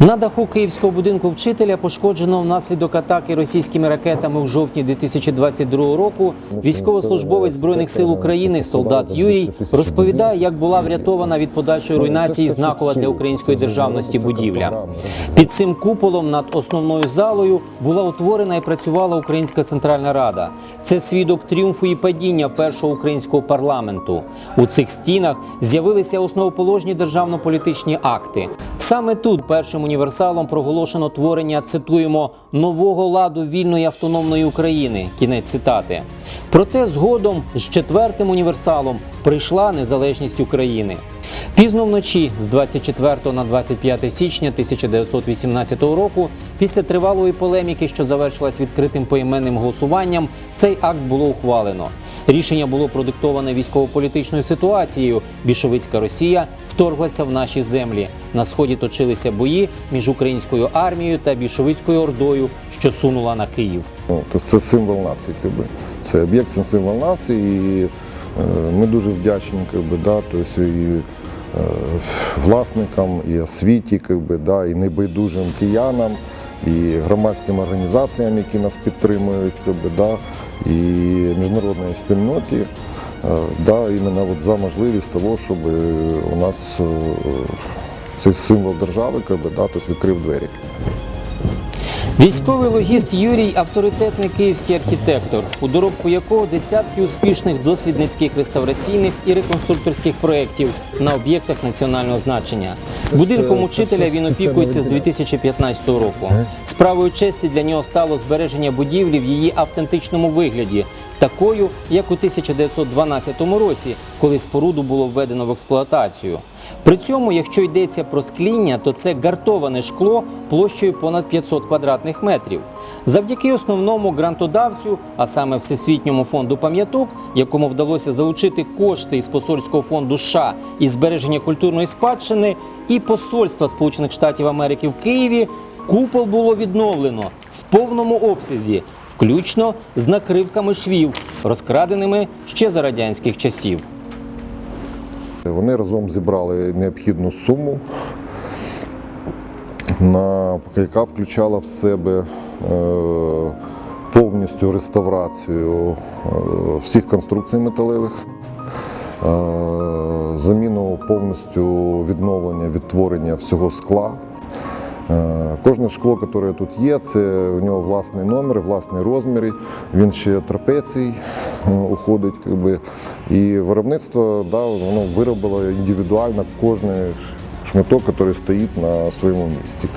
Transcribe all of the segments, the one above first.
На даху київського будинку вчителя пошкоджено внаслідок атаки російськими ракетами в жовтні 2022 року. Військовослужбовець збройних сил України, солдат Юрій, розповідає, як була врятована від подальшої руйнації знакова для української державності будівля. Під цим куполом над основною залою була утворена і працювала Українська Центральна Рада. Це свідок тріумфу і падіння першого українського парламенту. У цих стінах з'явилися основоположні державно-політичні акти. Саме тут першим універсалом проголошено творення, цитуємо, нового ладу вільної автономної України. Кінець цитати. Проте згодом з четвертим універсалом прийшла незалежність України. Пізно вночі з 24 на 25 січня 1918 року, після тривалої полеміки, що завершилась відкритим поіменним голосуванням, цей акт було ухвалено. Рішення було продиктоване військово-політичною ситуацією. Більшовицька Росія вторглася в наші землі. На сході точилися бої між українською армією та більшовицькою ордою, що сунула на Київ. Ну, це символ нації, якби. це об'єкт, це символ нації. І, е, ми дуже вдячні якби, да, тобто, і е, власникам, і освіті, якби, да, і небайдужим киянам, і громадським організаціям, які нас підтримують, да, і міжнародної спільноті. е, Да, іменно от за можливість того, щоб у нас е, цей символ держави да, тобто відкрив двері. Військовий логіст Юрій авторитетний київський архітектор, у доробку якого десятки успішних дослідницьких реставраційних і реконструкторських проєктів на об'єктах національного значення. Будинком учителя він опікується з 2015 року. Справою честі для нього стало збереження будівлі в її автентичному вигляді, такою, як у 1912 році, коли споруду було введено в експлуатацію. При цьому, якщо йдеться про скління, то це гартоване шкло площею понад 500 квадратних метрів. Завдяки основному грантодавцю, а саме Всесвітньому фонду пам'яток, якому вдалося залучити кошти із посольського фонду США і збереження культурної спадщини, і посольства Сполучених Штатів Америки в Києві, купол було відновлено в повному обсязі, включно з накривками швів, розкраденими ще за радянських часів. Вони разом зібрали необхідну суму, на, яка включала в себе е, повністю реставрацію е, всіх конструкцій металевих, е, заміну повністю відновлення, відтворення всього скла. Е, Кожне шкло, яке тут є, це у нього власний номер, власні розміри. Він ще трапецій е, уходить. І виробництво да, воно виробило індивідуально кожний шматок, який стоїть на своєму місці.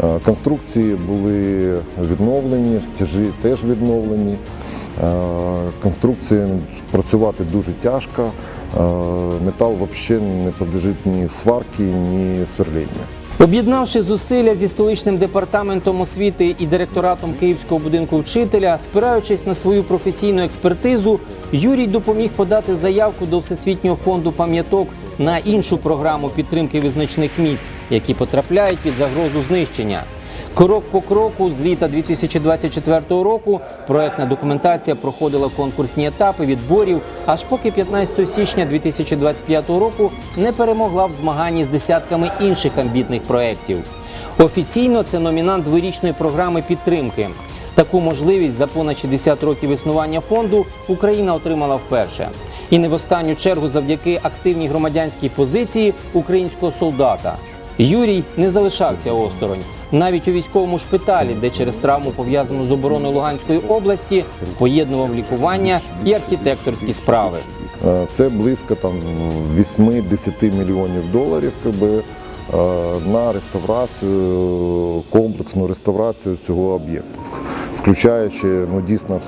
Е, Конструкції були відновлені, тяжі теж відновлені. Е, Конструкції працювати дуже тяжко. Е, Метал взагалі не подлежить ні сварки, ні сверління. Об'єднавши зусилля зі столичним департаментом освіти і директоратом Київського будинку вчителя, спираючись на свою професійну експертизу, Юрій допоміг подати заявку до Всесвітнього фонду пам'яток на іншу програму підтримки визначних місць, які потрапляють під загрозу знищення. Крок по кроку з літа 2024 року проектна документація проходила конкурсні етапи відборів, аж поки 15 січня 2025 року не перемогла в змаганні з десятками інших амбітних проєктів. Офіційно це номінант дворічної програми підтримки. Таку можливість за понад 60 років існування фонду Україна отримала вперше. І не в останню чергу завдяки активній громадянській позиції українського солдата. Юрій не залишався осторонь. Навіть у військовому шпиталі, де через травму пов'язану з обороною Луганської області, поєднував лікування і архітекторські справи. Е, Це близько там 8-10 мільйонів доларів якби, е, на реставрацію, комплексну реставрацію цього об'єкту, включаючи ну, дійсно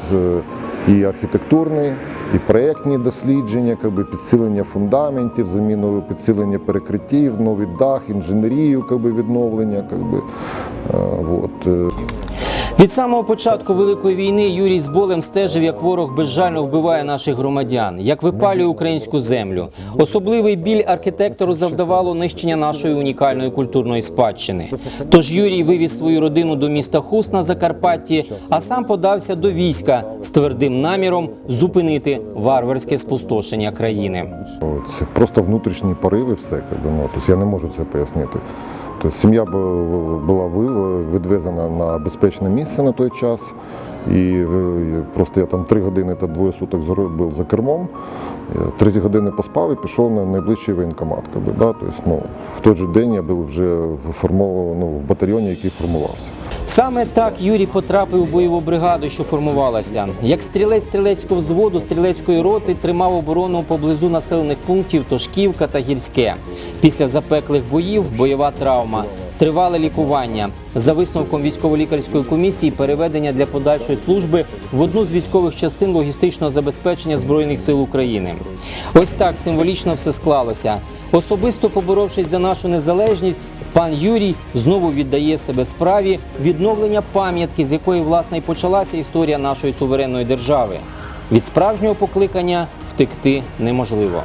і архітектурні, і проєктні дослідження, якби, підсилення фундаментів, заміну підсилення перекриттів, новий дах, інженерію якби, відновлення. Якби, Е, от, е. Від самого початку великої війни Юрій з болем стежив, як ворог безжально вбиває наших громадян, як випалює українську землю. Особливий біль архітектору завдавало нищення нашої унікальної культурної спадщини. Тож Юрій вивіз свою родину до міста Хус на Закарпатті, а сам подався до війська з твердим наміром зупинити варварське спустошення країни. Це просто внутрішні пориви, все. Якби, ну, тобто я не можу це пояснити. Тобто сім'я була відвезена на безпечне місце на той час. І е, просто я там три години та двоє суток зробив за кермом, е, три години поспав і пішов на найближчий воєнкомат. Якби, да? тобто, ну, в той же день я був вже формов, ну, в батальйоні, який формувався. Саме так Юрій потрапив у бойову бригаду, що формувалася. Як стрілець стрілецького взводу стрілецької роти тримав оборону поблизу населених пунктів Тошківка та Гірське. Після запеклих боїв бойова травма, тривале лікування. За висновком військово-лікарської комісії переведення для подальшої служби в одну з військових частин логістичного забезпечення збройних сил України. Ось так символічно все склалося. Особисто поборовшись за нашу незалежність, пан Юрій знову віддає себе справі відновлення пам'ятки, з якої власне і почалася історія нашої суверенної держави. Від справжнього покликання втекти неможливо.